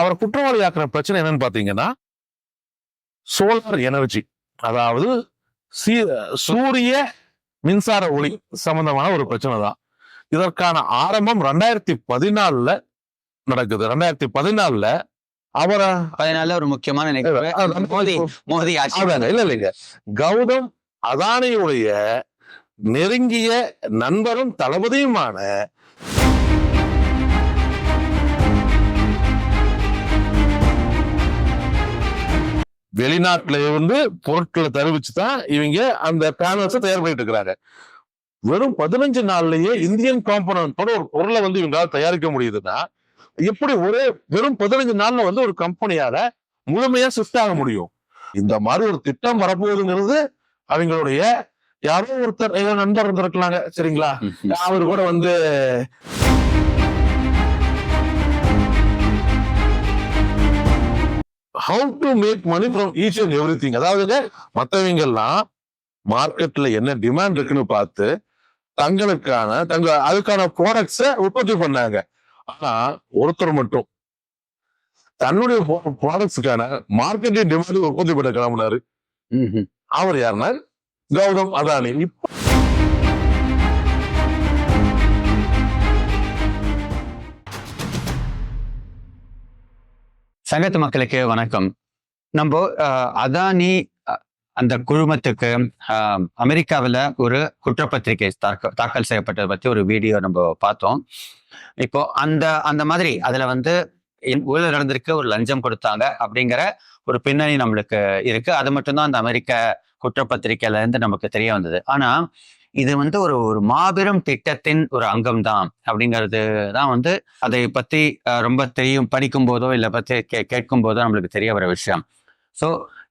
அவர் குற்றவாளி ஆக்குற பிரச்சனை என்னன்னு பாத்தீங்கன்னா சோலார் எனர்ஜி அதாவது சூரிய மின்சார ஒளி சம்பந்தமான ஒரு பிரச்சனை தான். இதற்கான ஆரம்பம் ரெண்டாயிரத்தி பதினாலுல நடக்குது. ரெண்டாயிரத்தி பதினாலுல அவரை அதனால ஒரு முக்கியமான மோதி இல்ல இல்லைங்க கௌதம் அதானியுடைய நெருங்கிய நண்பரும் தளபதியுமான வெளிநாட்டுல இருந்து பொருட்களை தெரிவிச்சு தான் இவங்க அந்த பேனல்ஸை தயார் பண்ணிட்டு இருக்கிறாங்க. வெறும் பதினஞ்சு நாள்லயே இந்தியன் காம்பனன்ட்டோட ஒரு பொருளை வந்து இவங்களால தயாரிக்க முடியுதுன்னா எப்படி ஒரே வெறும் பதினஞ்சு நாள்ல வந்து ஒரு கம்பெனியால முழுமையா ஷிஃப்ட் ஆக முடியும்? இந்த மாதிரி ஒரு திட்டம் வரப்போகுதுங்கிறது அவங்களுடைய யாரோ ஒருத்தர் ஏதோ நண்பர் இருந்திருக்கலாங்க சரிங்களா. அவர் கூட வந்து how to make money from each and everything அதாவதுங்க மற்றவங்க எல்லாம் மார்க்கெட்ல என்ன டிமாண்ட் இருக்குன்னு பார்த்து தங்களுக்கான தங்க அதுக்கான ப்ராடக்ட்ஸை உற்பத்தி பண்ணாங்க. ஆனா ஒருத்தர் மட்டும் தன்னுடைய ப்ராடக்ட்ஸுக்கான மார்க்கெட்டிங் டிமாண்ட் உற்பத்தி பண்ண கிளம்புனாரு. அவர் யாருன்னா கௌதம் அதானி. இப்ப சங்கத்து மக்களுக்கு வணக்கம். நம்ம அதானி அந்த குழுமத்துக்கு அமெரிக்காவில் ஒரு குற்றப்பத்திரிகை தாக்க- தாக்கல் செய்யப்பட்டதை பற்றி ஒரு வீடியோ நம்ம பார்த்தோம். இப்போ அந்த அந்த மாதிரி அதில் வந்து என் ஊழல் நடந்திருக்கு ஒரு லஞ்சம் கொடுத்தாங்க அப்படிங்கிற ஒரு பின்னணி நம்மளுக்கு இருக்கு. அது மட்டும்தான் அந்த அமெரிக்க குற்றப்பத்திரிகையில இருந்து நமக்கு தெரிய வந்தது. ஆனா இது வந்து ஒரு ஒரு மாபெரும் திட்டத்தின் ஒரு அங்கம் தான் அப்படிங்கிறது தான் வந்து அதை பத்தி ரொம்ப தெரியும் படிக்கும் போதோ இல்லை பத்தி கே கேட்கும் போதோ நம்மளுக்கு தெரிய வர விஷயம். ஸோ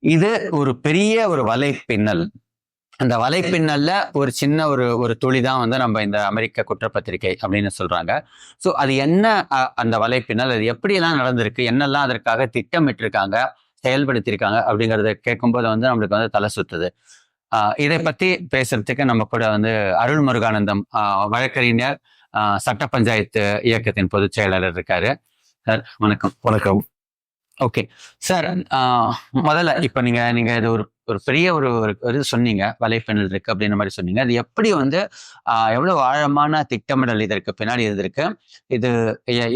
இது ஒரு பெரிய ஒரு வலைப்பின்னல். அந்த வலைப்பின்னல்ல ஒரு சின்ன ஒரு ஒரு துளி தான் வந்து நம்ம இந்த அமெரிக்க குற்றப்பத்திரிகை அப்படின்னு சொல்றாங்க. ஸோ அது என்ன அஹ், அந்த வலைப்பின்னல்? அது எப்படியெல்லாம் நடந்திருக்கு? என்னெல்லாம் அதற்காக திட்டமிட்டிருக்காங்க? செயல்படுத்தியிருக்காங்க? அப்படிங்கறத கேட்கும்போது வந்து நம்மளுக்கு வந்து தலை சுத்துது. இதை பத்தி பேசுறதுக்கு நம்ம கூட வந்து அருள் முருகானந்தம் வழக்கறிஞர் சட்ட பஞ்சாயத்து இயக்கத்தின் பொதுச் செயலாளர் இருக்காரு. சார் வணக்கம். வணக்கம். ஓகே. சார் ஆஹ் முதல்ல இப்ப நீங்க நீங்க இது ஒரு ஒரு பெரிய ஒரு ஒரு சொன்னீங்க. வலைப்பின்னல் இருக்கு அப்படின்ற மாதிரி சொன்னீங்க. அது எப்படி வந்து எவ்வளவு ஆழமான திட்டமிடல் இதற்கு பின்னாடி இருந்திருக்கு? இது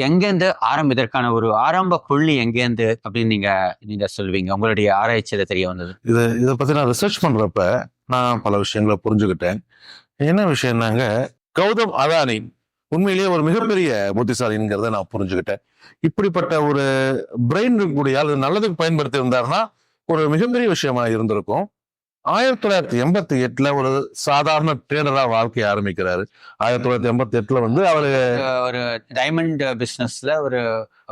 எங்கேருந்து ஆரம்ப இதற்கான ஒரு ஆரம்ப புள்ளி எங்கேருந்து அப்படின்னு நீங்க நீங்க சொல்வீங்க உங்களுடைய ஆராய்ச்சியில தெரிய வந்தது. இது இதை பத்தி நான் ரிசர்ச் பண்றப்ப நான் பல விஷயங்களை புரிஞ்சுக்கிட்டேன். என்ன விஷயம்னாங்க கௌதம் அதானி உண்மையிலேயே ஒரு மிகப்பெரிய புத்திசாலிங்கிறத நான் புரிஞ்சுக்கிட்டேன். இப்படிப்பட்ட ஒரு பிரெயின் இருக்கக்கூடிய அது நல்லதுக்கு பயன்படுத்தி இருந்தாருன்னா ஒரு மிகப்பெரிய விஷயமா இருந்திருக்கும். ஆயிரத்தி தொள்ளாயிரத்தி எண்பத்தி எட்டுல ஒரு சாதாரண ட்ரேடரா வாழ்க்கைய ஆரம்பிக்கிறாரு. ஆயிரத்தி தொள்ளாயிரத்தி எண்பத்தி எட்டுல வந்து அவரு ஒரு டைமண்ட் பிசினஸ்ல ஒரு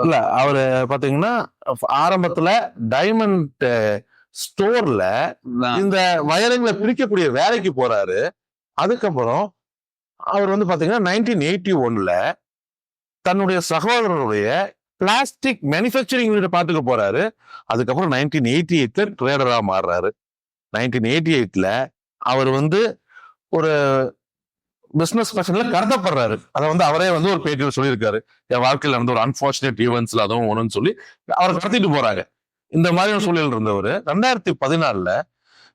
இல்ல அவரு பாத்தீங்கன்னா ஆரம்பத்துல டைமண்ட் ஸ்டோர்ல இந்த வயரிங்ல பிரிக்கக்கூடிய வேலைக்கு போறாரு. அதுக்கப்புறம் அவர் வந்து பாத்தீங்கன்னா நைன்டீன் எயிட்டி ஒன்ல தன்னுடைய சகோதரருடைய பிளாஸ்டிக் மேனுஃபேக்சரிங் யூனிட் பார்த்துக்க போறாரு. அதுக்கப்புறம் நைன்டீன் எயிட்டி எயிட்ல ட்ரேடராக மாறுறாரு. நைன்டீன் எயிட்டி எயிட்ல அவர் வந்து ஒரு பிஸ்னஸ் பர்சன்ல கருதப்படுறாரு. அதை வந்து அவரே வந்து ஒரு பேட்டியில் சொல்லியிருக்காரு. என் வாழ்க்கையில் நடந்த ஒரு அன்பார்ச்சுனேட் ஈவெண்ட்ஸ்ல அதுவும் ஒன்றுன்னு சொல்லி அவரை கடத்திட்டு போறாங்க இந்த மாதிரியான சூழல் இருந்தவர். ரெண்டாயிரத்தி பதினாலுல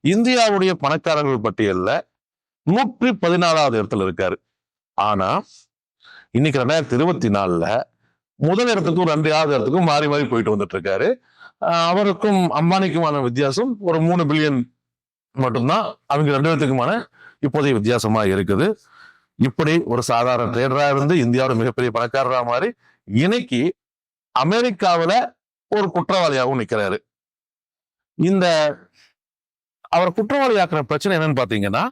இந்தியாவுடைய பணக்காரர்கள் பட்டியலில் நூற்றி பதினாலாவது இடத்துல இருக்காரு. ஆனா இன்னைக்கு ரெண்டாயிரத்தி இருபத்தி நாலுல முதல் இடத்துக்கும் ரெண்டாவது இடத்துக்கும் மாறி மாறி போயிட்டு வந்துட்டு இருக்காரு அவருக்கும் அம்பானிக்குமான வித்தியாசம் ஒரு மூணு பில்லியன் மட்டும்தான். அவங்க ரெண்டு பேர்த்துக்குமான இப்போதைய வித்தியாசமா இருக்குது. இப்படி ஒரு சாதாரண ட்ரேடரா இருந்து இந்தியாவோட மிகப்பெரிய பணக்காரரா மாறி இன்னைக்கு அமெரிக்காவில் ஒரு குற்றவாளியாகவும் நிற்கிறாரு இந்த அவர் குற்றவாளியாக்குற பிரச்சனை என்னன்னு பாத்தீங்கன்னா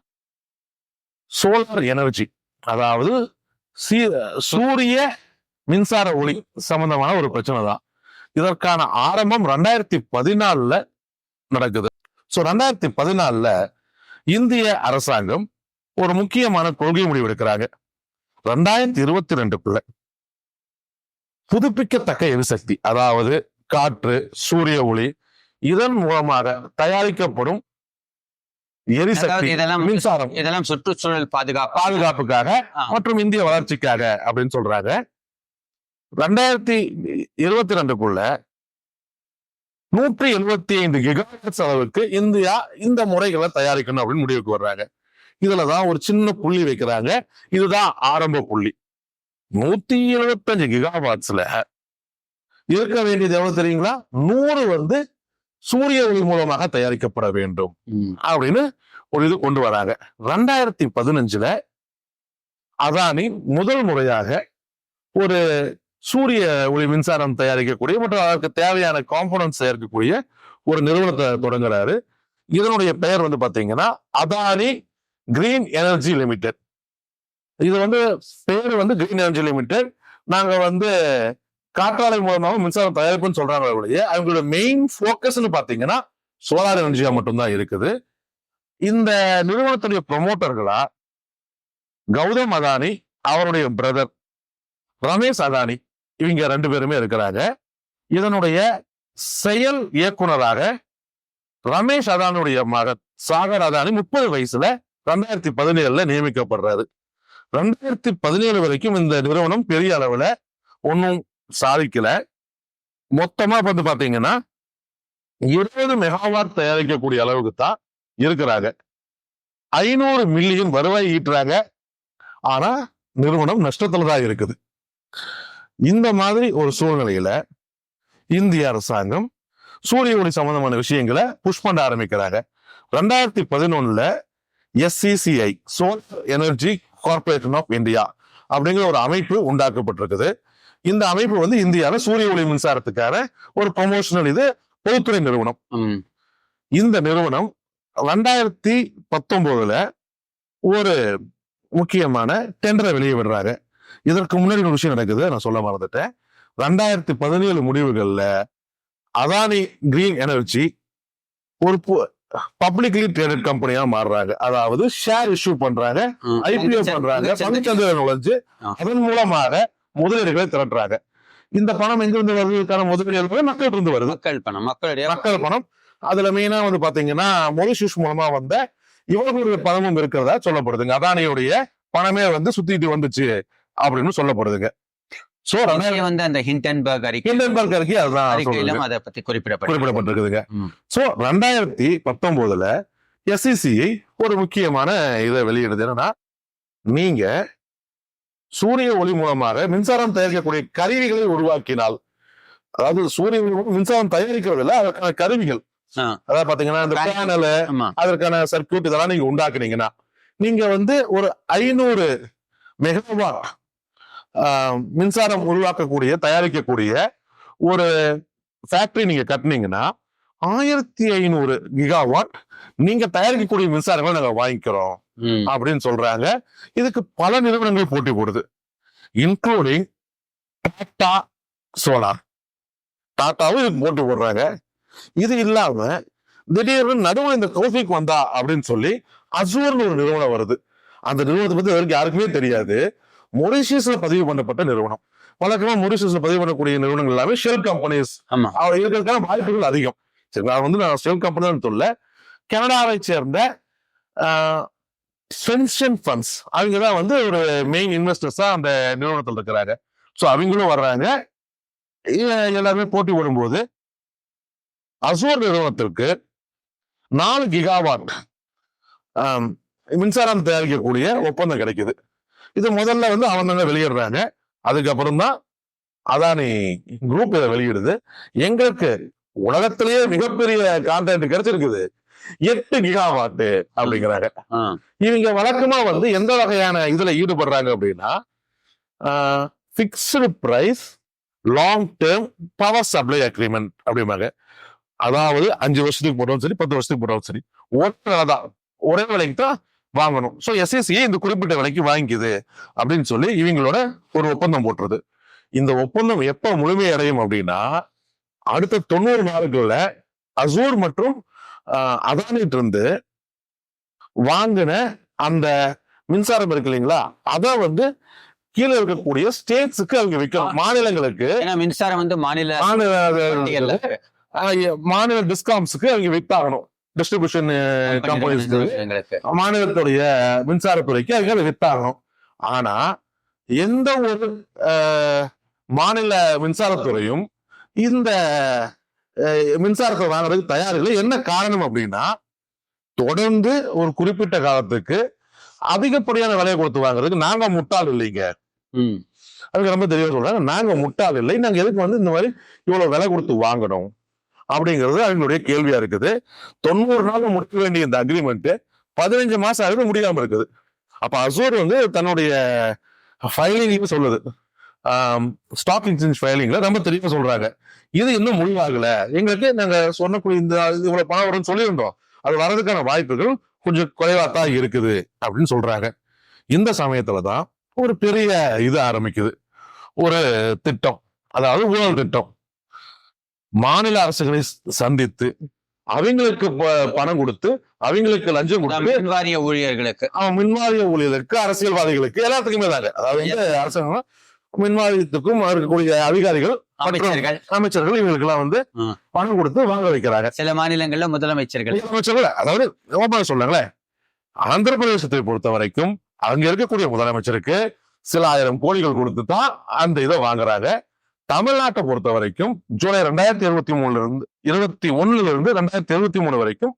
சோலார் எனர்ஜி. அதாவது சீ- சூரிய மின்சார ஒளி சம்பந்தமான ஒரு பிரச்சனை தான் இதற்கான ஆரம்பம் ரெண்டாயிரத்தி பதினாலுல நடக்குது. சோ ரெண்டாயிரத்தி பதினாலுல இந்திய அரசாங்கம் ஒரு முக்கியமான கொள்கை முடிவு எடுக்கிறாங்க. ரெண்டாயிரத்தி இருபத்தி ரெண்டுக்குள்ள புதுப்பிக்கத்தக்க எரிசக்தி அதாவது காற்று சூரிய ஒளி இதன் மூலமாக தயாரிக்கப்படும் எரிசக்தி இதெல்லாம் மின்சாரம். இதெல்லாம் சுற்றுச்சூழல் பாதுகாப்பு. பாதுகாப்புக்காக. மற்றும் இந்திய வளர்ச்சிக்காக அப்படின்னு சொல்றாங்க. ரெண்டாயிரத்தி இருபத்தி ரெண்டுக்குள்ள நூற்றி எழுபத்தி ஐந்து கிகாஹெர்ட்ஸ் அளவுக்கு இந்தியா இந்த முறைகளை தயாரிக்கணும் அப்படின்னு முடிவுக்கு வர்றாங்க. இதுலதான் ஒரு சின்ன புள்ளி வைக்கிறாங்க. இதுதான் ஆரம்ப புள்ளி. நூத்தி எழுபத்தஞ்சு கிகாவாட்ஸ்ல இருக்க வேண்டியது எவ்வளவு தெரியுங்களா? நூறு வந்து சூரிய ஒளி மூலமாக தயாரிக்கப்பட வேண்டும். அப்படின்னு ஒரு இது கொண்டு வராங்க. ரெண்டாயிரத்தி பதினஞ்சுல அதானி முதல் முறையாக ஒரு சூரிய ஒளி மின்சாரம் தயாரிக்கக்கூடிய மற்றும் அதற்கு தேவையான காம்பனன்ஸ் தயாரிக்கக்கூடிய ஒரு நிறுவனத்தை தொடங்குறாரு. இதனுடைய பெயர் வந்து பார்த்தீங்கன்னா அதானி கிரீன் எனர்ஜி லிமிடெட் இது வந்து பேர் வந்து கிரீன் எனர்ஜி லிமிடெட் நாங்கள் வந்து காற்றாலை மூலமாக மின்சாரம் தயாரிப்புன்னு சொல்றாங்க ஒழிய அவங்களோட மெயின் ஃபோக்கஸ்னு பார்த்தீங்கன்னா சோலார் எனர்ஜியா மட்டும்தான் இருக்குது. இந்த நிறுவனத்துடைய ப்ரொமோட்டர்களா கௌதம் அதானி அவருடைய பிரதர் ரமேஷ் அதானி. இவங்க ரெண்டு பேருமே இருக்கிறாங்க. இதனுடைய செயல் இயக்குனராக ரமேஷ் அதானுடைய மகன் சாகர் அதானி முப்பது வயசுல ரெண்டாயிரத்தி பதினேழுல நியமிக்கப்படுறாரு. ரெண்டாயிரத்தி பதினேழு வரைக்கும் இந்த நிறுவனம் பெரிய அளவுல ஒன்றும் சாதிக்கல. மொத்தமா வந்து பாத்தீங்கன்னா இருபது மெகாவாட் தயாரிக்கக்கூடிய அளவுக்கு தான் இருக்கிறாங்க. ஐநூறு மில்லியன் வருவாய் ஈட்டுறாங்க. ஆனா நிறுவனம் நஷ்டத்துல தான் இருக்குது. இந்த மாதிரி ஒரு சூழ்நிலையில இந்திய அரசாங்கம் சூரிய ஒளி சம்பந்தமான விஷயங்களை புஷ் பண்ண ஆரம்பிக்கிறாங்க. ரெண்டாயிரத்தி பதினொன்னுல SCCI solar energy corporation of India அப்படிங்கிற ஒரு அமைப்பு உண்டாக்கப்பட்டிருக்குது. இந்த அமைப்பு வந்து இந்தியாவில் சூரிய ஒளி மின்சாரத்துக்கான ஒரு ப்ரொமோஷனல் இது பொதுத்துறை நிறுவனம். இந்த நிறுவனம் ரெண்டாயிரத்தி பத்தொன்பதுல ஒரு முக்கியமான டெண்டரை வெளியே விடுறாங்க இதற்கு முன்னாடி ஒரு விஷயம் நடக்குது நான் சொல்ல மறந்துட்டேன். ரெண்டாயிரத்தி பதினேழு முடிவுகள்ல அதானி கிரீன் எனர்ஜி ஒரு பப்ளிக்லி ட்ரேடட் கம்பெனியா மாறுறாங்க. அதாவது ஷேர் இஷ்யூ பண்றாங்க. ஐபிஓ பண்றாங்க பங்குச்சந்தையில நுழைஞ்சு. அதன் மூலமாக முதலீடுகளை திரட்டுறாங்க. இந்த பணம் எங்கிருந்து வருவதற்கான முதலீடுகள் மக்கள் இருந்து வருது. மக்கள் பணம் மக்களுடைய மக்கள் பணம். அதுல மெயினா வந்து பாத்தீங்கன்னா மொரிஷியஸ் மூலமா வந்த இவர்களுடைய பணமும் இருக்கிறதா சொல்லப்படுதுங்க. அதானியுடைய பணமே வந்து சுத்திட்டு வந்துச்சு. அப்படின்னு சொல்லப்படுதுங்க சோ இங்கே வந்து அந்த ஹிண்டன்பர்க் அறிக்கை ஹிண்டன்பர்க் அறிக்கை அதுதான் அதை பத்தி குறிப்பிடப்பட்டு குறிப்பிடப்பட்டிருக்குதுங்க. சோ ரெண்டாயிரத்தி பத்தொன்பதுல எஸ்இசிஐ ஒரு முக்கியமான இதை வெளியிடுது என்னன்னா நீங்க சூரிய ஒளி மூலமாக மின்சாரம் தயாரிக்கக்கூடிய கருவிகளை உருவாக்கினால் அதாவது சூரிய மின்சாரம் தயாரிக்கிறதில்ல அதற்கான கருவிகள். அதாவது பாத்தீங்கன்னா இந்த. பேனல் அதற்கான சர்க்கியூட் இதெல்லாம் நீங்க உண்டாக்குனீங்கன்னா நீங்க வந்து ஒரு ஐநூறு மெகாவா மின்சாரம் உருவாக்கக்கூடிய தயாரிக்கக்கூடிய ஒரு ஃபேக்டரி நீங்க கட்டுனீங்கன்னா ஆயிரத்தி ஐநூறு கிகாவாட் நீங்க தயாரிக்கக்கூடிய மின்சாரங்களை நாங்க வாங்கிக்கிறோம். அப்படின்னு சொல்றாங்க. இதுக்கு பல நிறுவனங்கள் போட்டி போடுது. Including Tata solar. டாட்டாவும் இதுக்கு போட்டி போடுறாங்க. இது இல்லாம திடீர்னு நடுவில் இந்த கௌஃபிக் வந்தா அப்படின்னு சொல்லி அசூர்னு ஒரு நிறுவனம் வருது. அந்த நிறுவனத்தை பத்தி வரைக்கும் யாருக்குமே தெரியாது. மொரிஷியஸ்ல பதிவு பண்ணப்பட்ட நிறுவனம். வழக்கமா மொரிஷியஸ்ல பதிவு பண்ணக்கூடிய நிறுவனங்கள் எல்லாமே ஷெல் கம்பெனிஸ் இருக்கிறதுக்கான வாய்ப்புகள் அதிகம். சரி நான் வந்து நான் ஷெல் கம்பெனி சொல்ல கனடாவை சேர்ந்த பென்ஷன் ஃபண்ட்ஸ் அவங்க தான் வந்து ஒரு மெயின் இன்வெஸ்டர்ஸா அந்த நிறுவனத்தில் இருக்கிறாங்க. ஸோ அவங்களும் வர்றாங்க. எல்லாருமே போட்டி போடும்போது அசூர் நிறுவனத்திற்கு நாலு கிகாவாட் மின்சாரம் தயாரிக்கக்கூடிய ஒப்பந்தம் கிடைக்குது. இது முதல்ல வந்து அவங்க தாங்க வெளியிடுறாங்க. அதுக்கப்புறம் தான் அதானி குரூப் இதை வெளியிடுது. எங்களுக்கு உலகத்திலேயே மிகப்பெரிய கான்ட்ராக்ட் கிடைச்சிருக்குது. எட்டு கிகாவாட்டு அப்படிங்கிறாங்க. இவங்க வழக்கமா வந்து எந்த வகையான இதுல ஈடுபடுறாங்க அப்படின்னா fixed price long term power supply agreement அப்படிம்பாங்க. அதாவது அஞ்சு வருஷத்துக்கு போட்டாலும் சரி பத்து வருஷத்துக்கு போட்டாலும் சரி ஒரே தான் ஒரே விலைக்கு தான் வாங்கணும். ஸோ எஸ்எஸ்சியே இந்த குறிப்பிட்ட விலைக்கு வாங்கிக்குது அப்படின்னு சொல்லி இவங்களோட ஒரு ஒப்பந்தம் போட்டுருது. இந்த ஒப்பந்தம் எப்ப முழுமை அடையும் அப்படின்னா அடுத்த தொண்ணூறு நாளுக்குள்ள அசூர் மற்றும் அதானிட்டு இருந்து வாங்கின அந்த மின்சாரம் இருக்கு இல்லைங்களா? அதை வந்து கீழே இருக்கக்கூடிய ஸ்டேட்ஸுக்கு அவங்க விற்கணும். மாநிலங்களுக்கு. மின்சாரம் வந்து மாநில மாநில மாநில டிஸ்காம்ஸுக்கு அவங்க வித்தாகணும். டிஸ்ட்ரிபியூஷன் கம்பெனிஸ்க்கு எங்களுக்கு மாநிலத்துடைய மின்சாரத்துறைக்கு அவங்க அதை வித்தாகணும். ஆனா எந்த ஒரு மாநில மின்சாரத்துறையும் இந்த மின்சாரத்தை வாங்குறதுக்கு தயார் இல்லை. என்ன காரணம் அப்படின்னா தொடர்ந்து ஒரு குறிப்பிட்ட காலத்துக்கு அதிகப்படியான விலையை கொடுத்து வாங்குறதுக்கு நாங்க முட்டாள் இல்லைங்க. அதுக்கு ரொம்ப தெளிவா சொல்றாங்க நாங்க முட்டாள் இல்லை. நாங்க எதுக்கு வந்து இந்த மாதிரி இவ்வளவு விலை கொடுத்து வாங்கணும்? அப்படிங்கிறது அவங்களுடைய கேள்வியா இருக்குது. தொண்ணூறு நாள் முடிக்க வேண்டிய இந்த அக்ரிமெண்ட் பதினஞ்சு மாசம் ஆகுது முடியாம இருக்குது. அப்ப அசூர் வந்து தன்னுடைய ஃபைலிங் சொல்லுது. ஸ்டாக் எக்ஸ்சேஞ்ச் ஃபைலிங்ல ரொம்ப தெளிவாக சொல்றாங்க. இது இன்னும் முடிவாகல. எங்களுக்கு நாங்க சொன்னக்கூடிய இந்த இது இவ்வளவு பணம் வரும்னு சொல்லியிருந்தோம். அது வர்றதுக்கான வாய்ப்புகள் கொஞ்சம் குறைவா தான் இருக்குது அப்படின்னு சொல்றாங்க. இந்த சமயத்துல தான் ஒரு பெரிய இது ஆரம்பிக்குது. ஒரு திட்டம். அதாவது ஊழல் திட்டம். மாநில அரசுகளை சந்தித்து அவங்களுக்கு பணம் கொடுத்து அவங்களுக்கு லஞ்சம் கொடுத்து மின் வாரிய ஊழியர்களுக்கு. அவன் மின்வாரிய ஊழியர்களுக்கு அரசியல்வாதிகளுக்கு எல்லாத்துக்குமே தாங்க அதாவது வந்து அரசாங்கம் மின்வாரியத்துக்கும் இருக்கக்கூடிய அதிகாரிகள் அமைச்சர்கள். அமைச்சர்கள் இவங்களுக்கு எல்லாம் வந்து. பணம் கொடுத்து வாங்க வைக்கிறாங்க. சில மாநிலங்கள்ல முதலமைச்சர்கள். முதலமைச்சர்கள் அதாவது ஓப்பனா சொல்லுங்களேன் ஆந்திர பிரதேசத்தை பொறுத்த வரைக்கும் அங்க இருக்கக்கூடிய முதலமைச்சருக்கு சில ஆயிரம் கோடிகள் கொடுத்து தான் அந்த இதை வாங்குறாங்க. தமிழ்நாட்டை பொறுத்த வரைக்கும் ஜூலை ரெண்டாயிரத்தி இருபத்தி மூணுல இருந்து இருபத்தி ஒண்ணுல இருந்து ரெண்டாயிரத்தி இருபத்தி மூணு வரைக்கும்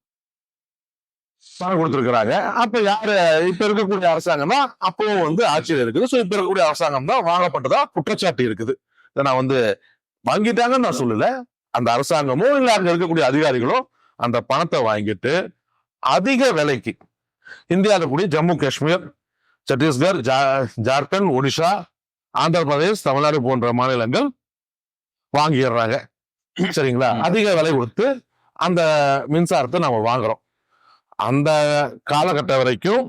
பணம் கொடுத்திருக்கிறாங்க. அப்ப யாரு இப்ப இருக்கக்கூடிய அரசாங்கம் தான் அப்பவும் வந்து ஆட்சியில் இருக்குது. சோ இப்ப இருக்கக்கூடிய அரசாங்கம் தான் வாங்கப்பட்டதா குற்றச்சாட்டு இருக்குது. இதை நான் வந்து வாங்கிட்டாங்கன்னு நான் சொல்லல. அந்த அரசாங்கமோ இல்ல அங்க இருக்கக்கூடிய அதிகாரிகளோ அந்த பணத்தை வாங்கிட்டு அதிக விலைக்கு இந்தியாவில் இருக்கக்கூடிய ஜம்மு காஷ்மீர் சத்தீஸ்கர் ஜா- ஜார்க்கண்ட் ஒடிஷா ஆந்திர பிரதேஷ் தமிழ்நாடு போன்ற மாநிலங்கள் வாங்கிடுறாங்க. சரிங்களா. அதிக விலை கொடுத்து அந்த மின்சாரத்தை நம்ம வாங்குறோம். அந்த காலகட்டம் வரைக்கும்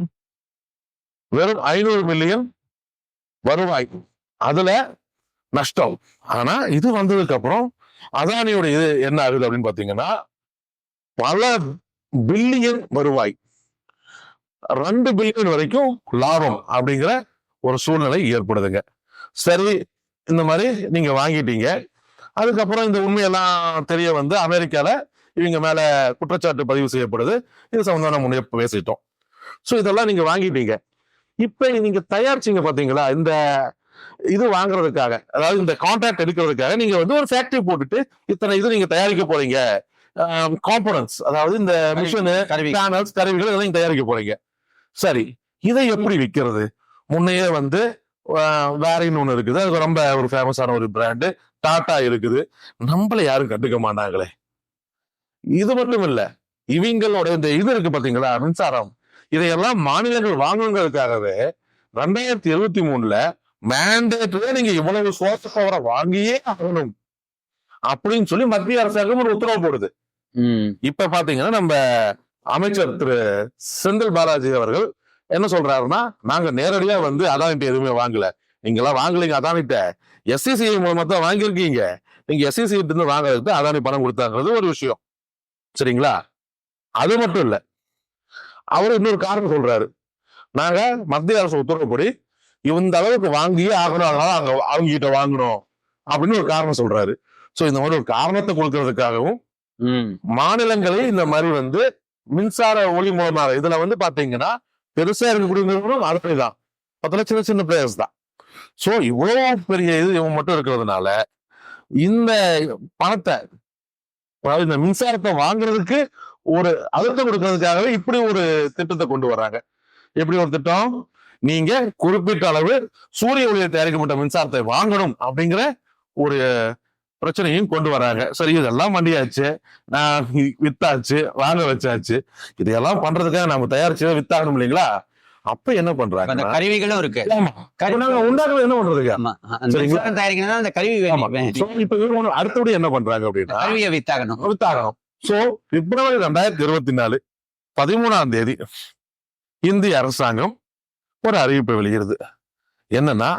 வெறும் ஐநூறு மில்லியன் வருவாய். அதுல நஷ்டம். ஆனா இது வந்ததுக்கு அப்புறம் அதானியோட இது என்ன ஆகுது அப்படின்னு பாத்தீங்கன்னா பல பில்லியன் வருவாய். ரெண்டு பில்லியன் வரைக்கும் லாபம் அப்படிங்கிற ஒரு சூழ்நிலை ஏற்படுதுங்க. சரி இந்த மாதிரி நீங்க வாங்கிட்டீங்க. அதுக்கப்புறம் இந்த உண்மையெல்லாம் தெரிய வந்து அமெரிக்கால இவங்க மேல குற்றச்சாட்டு பதிவு செய்யப்படுது. இது சம்பந்தமா நம்ம முன்னே பேசிட்டோம். சோ இதெல்லாம் நீங்க வாங்கிட்டீங்க. இப்ப நீங்க தயாரிச்சீங்க பாத்தீங்களா? இந்த இது வாங்குறதுக்காக அதாவது இந்த கான்ட்ராக்ட் எடுக்கிறதுக்காக நீங்க வந்து ஒரு ஃபேக்டரி போட்டுட்டு இத்தனை இது நீங்க தயாரிக்க போறீங்க. காம்பனன்ட்ஸ் அதாவது இந்த மிஷினு பேனல்ஸ் கருவிகள் இதெல்லாம் தயாரிக்க போறீங்க. சரி இதை எப்படி விற்கிறது முன்னையே வந்து வேரின்னு ஒண்ணு இருக்குது. அது ரொம்ப ஒரு ஃபேமஸான ஒரு பிராண்டு டாடா இருக்குது. நம்மள யாரும் கண்டுக்க மாட்டாங்களே. இது மட்டும் இல்ல இவங்களோட இந்த இது இருக்கு பாத்தீங்களா? மின்சாரம். இதையெல்லாம் மாநிலங்கள் வாங்குங்கிறதுக்காகவே ரெண்டாயிரத்தி இருபத்தி மூணுல மேண்டேட்டரியா நீங்க இவ்வளவு சோர்ஸ் பவரை வாங்கியே ஆகணும். அப்படின்னு சொல்லி மத்திய அரசாங்கம் ஒரு உத்தரவு போடுது. இப்ப பாத்தீங்கன்னா நம்ம அமைச்சர் திரு செந்தில் பாலாஜி அவர்கள் என்ன சொல்றாருன்னா நாங்க நேரடியா வந்து அதானிட்ட எதுவுமே வாங்கல. நீங்க எல்லாம் வாங்கலீங்க அதானிட்ட எஸ்சிசி மூலமா தான் வாங்கியிருக்கீங்க. நீங்க எஸ்சிசி இருந்து வாங்குறதுக்கு தான் அதானி பணம் கொடுத்தாங்கிறது ஒரு விஷயம். சரிங்களா? அது மட்டும் இல்ல. அவர் இன்னொரு காரணம் சொல்றாரு. நாங்க மத்திய அரசு உத்தரவுப்படி இந்த அளவுக்கு வாங்கியே ஆகணும் அதனால அங்க அவங்க கிட்ட வாங்கணும் அப்படின்னு ஒரு காரணம் சொல்றாரு. சோ இந்த மாதிரி ஒரு காரணத்தை கொடுக்கறதுக்காகவும் மாநிலங்களே இந்த மாதிரி வந்து மின்சார ஒளி மூலமாக இதுல வந்து பாத்தீங்கன்னா பெருசாக இருக்கக்கூடிய நிறுவனம் அதுபடி தான் பத்துல சின்ன சின்ன பிளேயர்ஸ் தான். ஸோ இவ்வளோ பெரிய இது இவன் மட்டும் இருக்கிறதுனால இந்த பணத்தை அதாவது இந்த மின்சாரத்தை வாங்குறதுக்கு ஒரு அழுத்தம் கொடுக்கறதுக்காகவே இப்படி ஒரு திட்டத்தை கொண்டு வர்றாங்க. எப்படி ஒரு திட்டம்? நீங்க குறிப்பிட்ட அளவு சூரிய ஒளியை தயாரிக்கப்பட்ட மின்சாரத்தை வாங்கணும் அப்படிங்கிற ஒரு பிரச்சனையும் கொண்டு வராங்க. சரி இதெல்லாம் வண்டியாச்சு. நான் வித்தாச்சு வாங்க வச்சாச்சு. இதையெல்லாம் பண்றதுக்காக நம்ம தயாரிச்சு வித்தாகணும் இல்லைங்களா? அப்ப என்ன அப்ப அந்த பண்றாங்க கருவிகளும் இருக்கு. உண்டாக்குறது என்ன பண்றதுக்கு ஆமா. அந்த கருவி இப்ப அடுத்தபடி என்ன பண்றாங்க அப்படின்னா கருவியை வித்தாகணும். வித்தாகணும். சோ பிப்ரவரி ரெண்டாயிரத்தி இருபத்தி நாலு பதிமூணாம் தேதி இந்திய அரசாங்கம் ஒரு அறிவிப்பை வெளியிடுது. என்னன்னா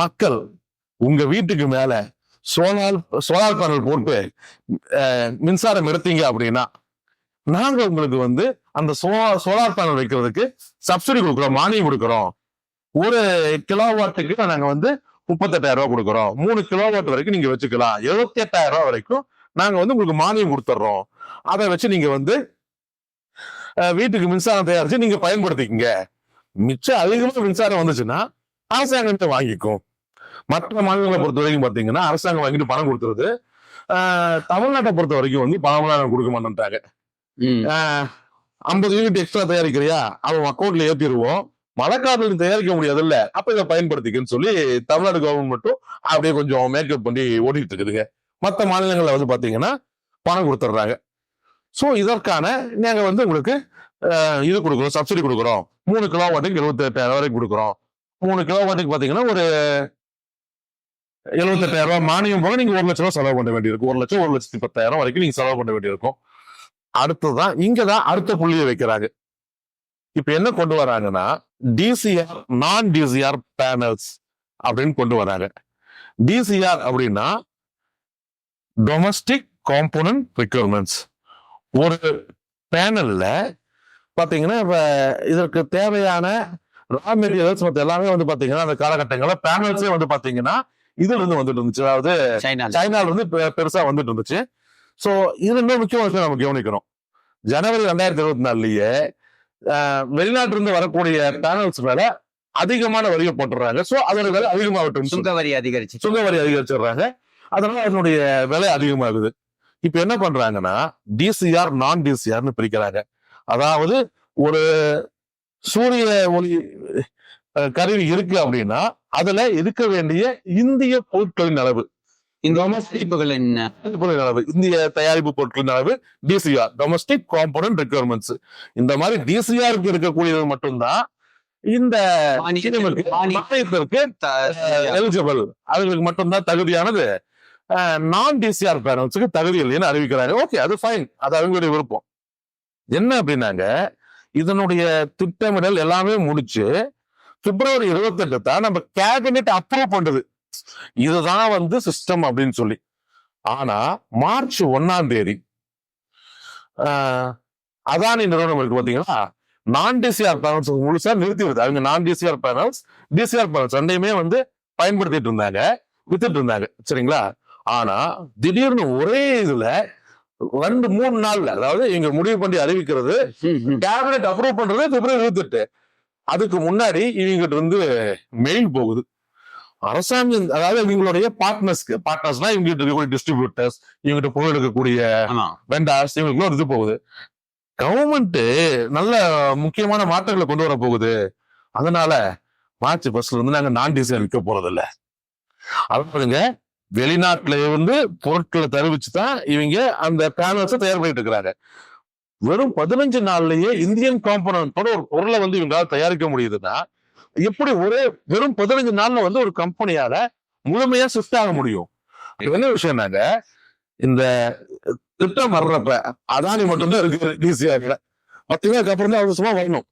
மக்கள் உங்க வீட்டுக்கு மேல சோலார் சோலார் பேனல் போட்டு மின்சாரம் எடுத்தீங்க அப்படின்னா நாங்க உங்களுக்கு வந்து அந்த சோலா சோலார் பேனல் வைக்கிறதுக்கு சப்சிடி கொடுக்குறோம் மானியம் கொடுக்குறோம். ஒரு கிலோவாட்டுக்கு நாங்க வந்து முப்பத்தெட்டாயிரம் ரூபா கொடுக்குறோம். மூணு கிலோவாட் வரைக்கும் நீங்க வச்சுக்கலாம். எழுபத்தி எட்டாயிரம் ரூபா வரைக்கும் நாங்க வந்து உங்களுக்கு மானியம் கொடுத்துட்றோம் அதை வச்சு நீங்க வந்து வீட்டுக்கு மின்சாரம் தயாரிச்சு நீங்க பயன்படுத்திக்கங்க. மிச்சம் அதிகமாக மின்சாரம் வந்துச்சுன்னா அரசாங்கத்தை வாங்கிக்கும். மற்ற மாநிலங்களை பொறுத்த வரைக்கும் பாத்தீங்கன்னா அரசாங்கம் வாங்கிட்டு பணம் கொடுத்துருது தமிழ்நாட்டை பொறுத்த வரைக்கும் வந்து பணம்லாம் கொடுக்க மாட்டேன்ட்டாங்க. ஐம்பது யூனிட் எக்ஸ்ட்ரா தயாரிக்கிறியா? அவன் அக்கௌண்ட்ல ஏத்திடுவோம். மழைக்காலத்துல தயாரிக்க முடியாதுல்ல. அப்ப இதை பயன்படுத்திக்கன்னு சொல்லி தமிழ்நாடு கவர்மெண்ட் மட்டும் அப்படியே கொஞ்சம் மேக்கப் பண்ணி ஓடிட்டு இருக்குதுங்க மற்ற மாநிலங்கள்ல வந்து பாத்தீங்கன்னா பணம் கொடுத்துட்றாங்க. ஸோ இதற்கான நாங்க வந்து உங்களுக்கு இது கொடுக்குறோம் சப்சிடி கொடுக்குறோம். மூணு கிலோ வாட்டுக்கு எழுபத்தி எட்டாயிரம் வரைக்கும் கொடுக்குறோம். மூணு கிலோ வாட்டுக்கு பாத்தீங்கன்னா ஒரு எழுபத்தெட்டாயிரம் ரூபாய் மானியம் போக நீங்க ஒரு லட்சம் ரூபாய் செலவு பண்ண வேண்டியிருக்கும். ஒரு லட்சம் ஒரு லட்சத்தி பத்தாயிரம் வரைக்கும் நீங்க செலவு பண்ண வேண்டியிருக்கும். அடுத்ததுதான் இங்கதான் அடுத்த புள்ளியை வைக்கிறாங்க. இப்ப என்ன கொண்டு வராங்கன்னா டிசிஆர் நான் டிசிஆர் பேனல்ஸ் அப்படின்னு கொண்டு வராங்க. டிசிஆர் அப்படின்னா டொமஸ்டிக் காம்போனன்ட் ரிக்யர்மெண்ட்ஸ் ஒரு பேனல்ல பாத்தீங்கன்னா இப்ப இதற்கு தேவையான ரா மெட்டீரியல்ஸ் மற்ற எல்லாமே வந்து பாத்தீங்கன்னா அந்த காலகட்டங்களில் பேனல்ஸே வந்து பாத்தீங்கன்னா இதுல இருந்து வந்துட்டு இருந்துச்சு அதாவது சைனா சைனால இருந்து பெருசா வந்துட்டு இருந்துச்சு சோ இது இன்னும் முக்கியமான விஷயம் நம்ம கவனிக்கிறோம். ஜனவரி ரெண்டாயிரத்தி இருபத்தி நாலுலயே வெளிநாட்டுல இருந்து வரக்கூடிய பேனல்ஸ் மேல அதிகமான வரியை போட்டுறாங்க சோ அதோட விலை அதிகமாகட்டும் சுங்க வரி அதிகரிச்சு. சுங்க வரி அதிகரிச்சிடுறாங்க. அதனால அதனுடைய விலை அதிகமாகுது. இப்ப என்ன பண்றாங்கன்னா டிசிஆர் நான் டிசிஆர்னு பிரிக்கிறாங்க. அதாவது ஒரு சூரிய ஒளி கருவி இருக்கு அப்படின்னா அதுல இருக்க வேண்டிய இந்திய பொருட்களின் அளவு. பொருட்களின் அளவு. இந்திய தயாரிப்பு பொருட்களின் அளவு டிசிஆர் டொமஸ்டிக் காம்போனன்ட் ரெக்யர்மெண்ட்ஸ் இந்த மாதிரி டிசிஆருக்கு இருக்கக்கூடியது மட்டும்தான் இந்த மானியத்திற்கு- எலிஜிபிள் அவங்களுக்கு மட்டும்தான் தகுதியானது. நான் டிசிஆர் பேனல்ஸுக்கு தகுதி இல்லைன்னு அறிவிக்கிறாங்க? ஓகே அது ஃபைன் அது அவங்களுடைய விருப்பம். என்ன அப்படின்னாங்க இதனுடைய திட்டமிடல் எல்லாமே முடிச்சு பிப்ரவரி இருபத்தெட்டு தான் நம்ம கேபினெட் அப்ரூவ் பண்றது. இதுதான் வந்து சிஸ்டம் அப்படின்னு சொல்லி. ஆனா மார்ச் ஒன்னாம் தேதி அதானி நிறுவனம் இருக்கு பாத்தீங்களா? நான் டிசிஆர் பேனல்ஸ் முழுசா நிறுத்தி விடுது அவங்க நான் டிசிஆர் பேனல்ஸ் டிசிஆர் பேனல்ஸ் ரெண்டையுமே வந்து பயன்படுத்திட்டு இருந்தாங்க வித்துட்டு இருந்தாங்க. சரிங்களா? ஆனா திடீர்னு ஒரே இதுல ரெண்டு மூணு நாள்ல அதாவது இவங்க முடிவு பண்ணி அறிவிக்கிறது கேபினெட் அப்ரூவ் பண்றது பிப்ரவரி இருபத்தெட்டு. அதுக்கு முன்னாடி இவங்கிட்ட இருந்து மெயில் போகுது. அரசாங்கம் அதாவது இவங்களுடைய பார்ட்னர்ஸ்க்கு பார்ட்னர்ஸ்னா இவங்க இருக்கக்கூடிய டிஸ்ட்ரிபியூட்டர்ஸ் இவங்கிட்ட போய் எடுக்கக்கூடிய வெண்டார்ஸ் இவங்களுக்கு ஒரு இது போகுது. கவர்மெண்ட் நல்ல முக்கியமான மாற்றங்களை கொண்டு வர போகுது. அதனால மார்ச் ஃபர்ஸ்ட்ல இருந்து நாங்க நான் டீசல் விற்க போறது இல்ல பாருங்க வெளிநாட்டுல இருந்து பொருட்களை தெரிவிச்சு தான் இவங்க அந்த பேனல்ஸை தயார் பண்ணிட்டு இருக்கிறாங்க. வெறும் பதினஞ்சு நாள்லயே இந்தியன் காம்பனன்ட்டோட ஒரு பொருளை வந்து இவங்களால தயாரிக்க முடியுதுன்னா எப்படி ஒரே வெறும் பதினஞ்சு நாள்ல வந்து ஒரு கம்பெனியால முழுமையா ஷிஃப்ட் ஆக முடியும்? என்ன விஷயம்னாங்க இந்த திட்டம் வர்றப்ப அதானி மட்டும்தான் இருக்கு டிசிஆர்ல மத்தவங்க அப்புறம் தான் அவசியமா வரணும்.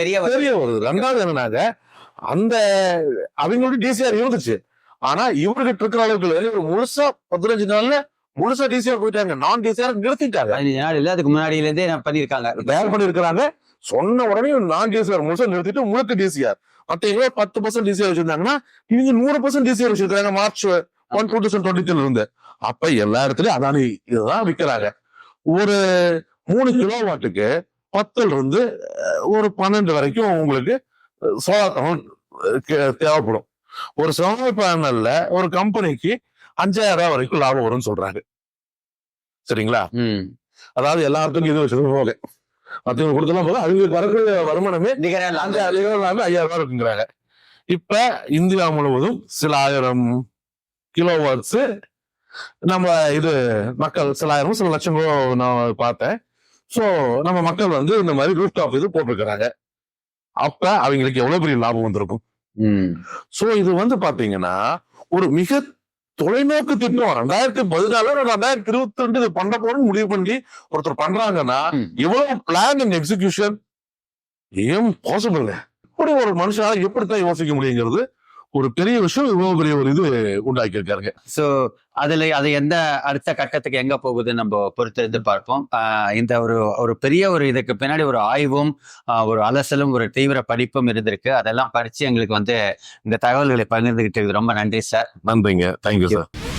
தெரிய வருது. தெரிய வருது. ரெண்டாவது என்னன்னாங்க அந்த அவங்களோட டிசிஆர் இருந்துச்சு. ஆனா இவர்கிட்ட இருக்கிற அளவுக்கு இல்லை. முழுசா பதினஞ்சு நாள்ல முழுசா டிசிஆர் போயிட்டாங்க. நான் டிசிஆர் நிறுத்திட்டாங்க. அதுக்கு முன்னாடியில இருந்தே பண்ணிருக்காங்க தயார் பண்ணிருக்கிறாங்க சொன்ன உடனே நான் டிசிஆர் முழுசா நிறுத்திட்டு முழுக்க டிசிஆர் மத்தவங்க பத்து பர்சன்ட் டிசிஆர் வச்சிருந்தாங்கன்னா இவங்க நூறு பர்சன்ட் டிசிஆர் வச்சிருக்காங்க March one two thousand twenty இருந்து. அப்ப எல்லா இடத்துலயும் அதானி இதுதான் விற்கிறாங்க ஒரு மூணு கிலோ வாட்டுக்கு பத்துல இருந்து ஒரு பன்னெண்டு வரைக்கும் உங்களுக்கு சோலார் தேவைப்படும். ஒரு சோலார் பேனல்ல ஒரு கம்பெனிக்கு அஞ்சாயிரம் ரூபாய் வரைக்கும் லாபம் வரும்னு சொல்றாங்க. சரிங்களா. அதாவது எல்லாத்துக்கும் இது வச்சது போக மத்தவங்க கொடுத்தலாம் போக அவங்களுக்கு வரக்கூடிய வருமானமே அந்த. அதிகம் ஐயாயிரம் ரூபாய் இருக்குங்கிறாங்க. இப்ப இந்தியா முழுவதும் சில ஆயிரம் கிலோ வாட்ஸ் நம்ம இது மக்கள் சில ஆயிரம் சில லட்சம் கிலோ நான் பார்த்தேன். சோ நம்ம மக்கள் வந்து இந்த மாதிரி ரூஃப் டாப் இது போட்டிருக்கிறாங்க. அப்ப அவங்களுக்கு எவ்வளவு பெரிய லாபம் வந்திருக்கும்? ம். சோ இது வந்து பாத்தீங்கன்னா ஒரு மிக தொலைநோக்கு திட்டம். ரெண்டாயிரத்தி பதினாலு ரெண்டாயிரத்தி இருபத்தி ரெண்டு இது பண்ண போறோம்னு முடிவு பண்ணி ஒருத்தர் பண்றாங்கன்னா. இவ்வளவு பிளான் அண்ட் எக்ஸிகியூஷன் ஏன் பாசிபிள் இப்படி ஒரு மனுஷனால எப்படித்தான் யோசிக்க முடியுங்கிறது ஒரு பெரிய விஷயம் இவ்வளவு பெரிய ஒரு இது உண்டாக்கி இருக்காருங்க சோ அதுல அது எந்த அடுத்த கட்டத்துக்கு எங்க போகுது நம்ம பொறுத்திருந்து பார்ப்போம் ஆஹ் இந்த ஒரு ஒரு பெரிய ஒரு இதுக்கு பின்னாடி ஒரு ஆய்வும் ஒரு அலசலும் ஒரு தீவிர படிப்பும் இருந்திருக்கு. அதெல்லாம் படிச்சு எங்களுக்கு வந்து இந்த தகவல்களை பகிர்ந்துகிட்டு ரொம்ப நன்றி சார். நன்றிங்க. Thank you sir